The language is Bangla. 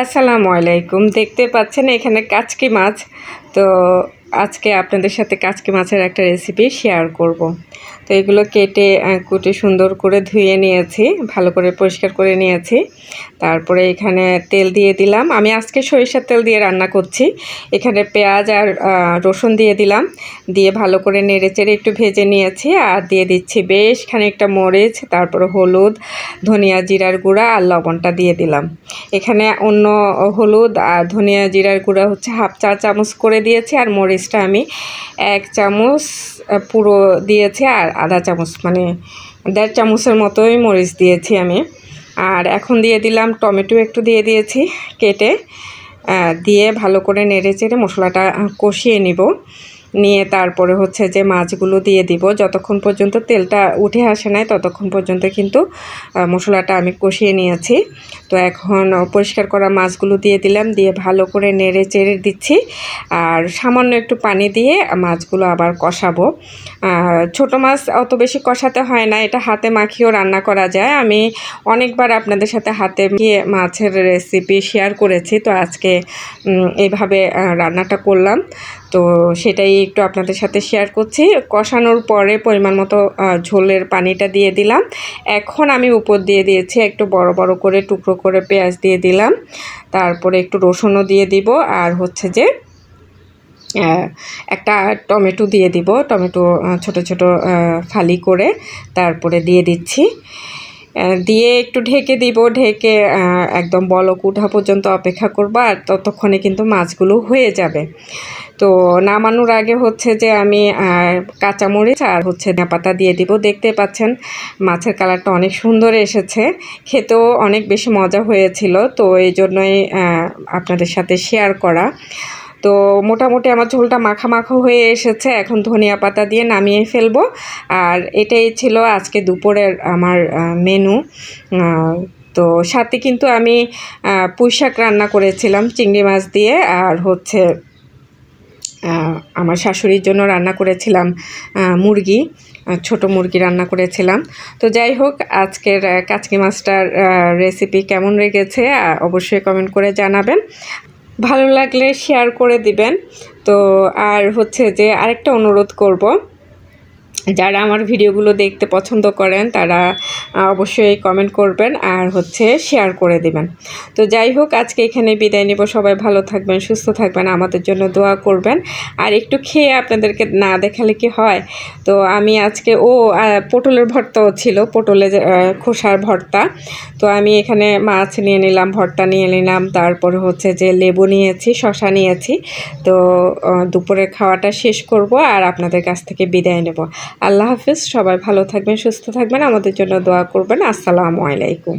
আসসালামু আলাইকুম। দেখতে পাচ্ছেন এখানে কাচকি মাছ। তো আজকে আপনাদের সাথে কাচকি মাছের একটা রেসিপি শেয়ার করব। তো এগুলো কেটে কুটে সুন্দর করে ধুয়ে নিয়েছি, ভালো করে পরিষ্কার করে নিয়েছি। তারপরে এখানে তেল দিয়ে দিলাম। আমি আজকে সরিষার তেল দিয়ে রান্না করছি। এখানে পেঁয়াজ আর রসুন দিয়ে দিলাম। দিয়ে ভালো করে নেড়ে চেড়ে একটু ভেজে নিয়েছি আর দিয়ে দিচ্ছি বেশ খানিকটা মরিচ, তারপরে হলুদ, ধনিয়া জিরার গুঁড়া আর লবণটা দিয়ে দিলাম। এখানে অন্য হলুদ আর ধনিয়া জিরার গুঁড়া হচ্ছে হাফ চা চামচ করে দিয়েছি আর মরিচটা আমি এক চামচ পুরো দিয়েছি আর আধা চামচ মানে দেড় চামচের মতোই মরিচ দিয়েছি আমি। আর এখন দিয়ে দিলাম টমেটো একটু দিয়ে দিয়েছি কেটে দিয়ে ভালো করে নেড়ে চেড়ে মশলাটা কষিয়ে নিব। নিয়ে তারপরে হচ্ছে যে মাছগুলো দিয়ে দিব। যতক্ষণ পর্যন্ত তেলটা উঠে আসে নাই, ততক্ষণ পর্যন্ত কিন্তু মশলাটা আমি কষিয়ে নিয়েছি। তো এখন পরিষ্কার করা মাছগুলো দিয়ে দিলাম, দিয়ে ভালো করে নেড়ে চেড়ে দিচ্ছি। আর সামান্য একটু পানি দিয়ে মাছগুলো আবার কষাবো। ছোট মাছ অত বেশি কষাতে হয় না, এটা হাতে মাখিয়েও রান্না করা যায়। আমি অনেকবার আপনাদের সাথে হাতে গিয়ে মাছের রেসিপি শেয়ার করেছি, তো আজকে এইভাবে রান্নাটা করলাম। তো সেটাই একটু আপনাদের সাথে শেয়ার করছি। কষানোর পরে পরিমাণ মতো ঝোলের পানিটা দিয়ে দিলাম। এখন আমি উপর দিয়ে দিয়েছি একটু বড় বড় করে টুকরো করে পেঁয়াজ দিয়ে দিলাম। তারপরে একটু রসুনও দিয়ে দিব আর হচ্ছে যে একটা টমেটো দিয়ে দিব। টমেটো ছোট ছোট ফালি করে তারপরে দিয়ে দিচ্ছি। দিয়ে একটু ঢেকে দিব। ঢেকে একদম বলক উঠা পর্যন্ত অপেক্ষা করব আর ততক্ষণে কিন্তু মাছগুলো হয়ে যাবে। তো নামানোর আগে হচ্ছে যে আমি কাঁচামরিচ আর হচ্ছে পাতা দিয়ে দিব। দেখতে পাচ্ছেন মাছের কালারটা অনেক সুন্দর এসেছে। খেতেও অনেক বেশি মজা হয়েছিল। তো এই জন্যই আপনাদের সাথে শেয়ার করা। তো মোটামুটি আমার ঝোলটা মাখা মাখা হয়ে এসেছে। এখন ধনিয়া পাতা দিয়ে নামিয়ে ফেলব। আর এটাই ছিল আজকে দুপুরের আমার মেনু। তো সাথে কিন্তু আমি আহ, পুঁই শাক রান্না করেছিলাম চিংড়ি মাছ দিয়ে। আর হচ্ছে আমার শাশুড়ির জন্য রান্না করেছিলাম মুরগি ছোট মুরগি রান্না করেছিলাম। তো যাই হোক আজকের কাচকি মাছটার রেসিপি কেমন আহ, অবশ্যই কমেন্ট করে জানাবেন। ভালো লাগলে শেয়ার করে দিবেন। তো আর হচ্ছে যে আরেকটা অনুরোধ করব যারা আমার ভিডিওগুলো দেখতে পছন্দ করেন, তারা অবশ্যই কমেন্ট করবেন আর হচ্ছে শেয়ার করে দেবেন। তো যাই হোক, আজকে এখানে বিদায় নিব। সবাই ভালো থাকবেন, সুস্থ থাকবেন, আমাদের জন্য দোয়া করবেন। আর একটু খেয়ে আপনাদেরকে না দেখালে কি হয়? তো আমি আজকে, ও পটলের ভর্তাও ছিল পটলের খোসার ভর্তা। তো আমি এখানে মাছ নিয়ে নিলাম, ভর্তা নিয়ে নিলাম, তারপরে হচ্ছে যে লেবু নিয়েছি শশা নিয়েছি। তো দুপুরের খাওয়াটা শেষ করব আর আপনাদের কাছ থেকে বিদায় নেব। আল্লাহ হাফিজ সবাই ভালো থাকবেন সুস্থ থাকবেন আমাদের জন্য দোয়া করবেন। আসসালামু আলাইকুম।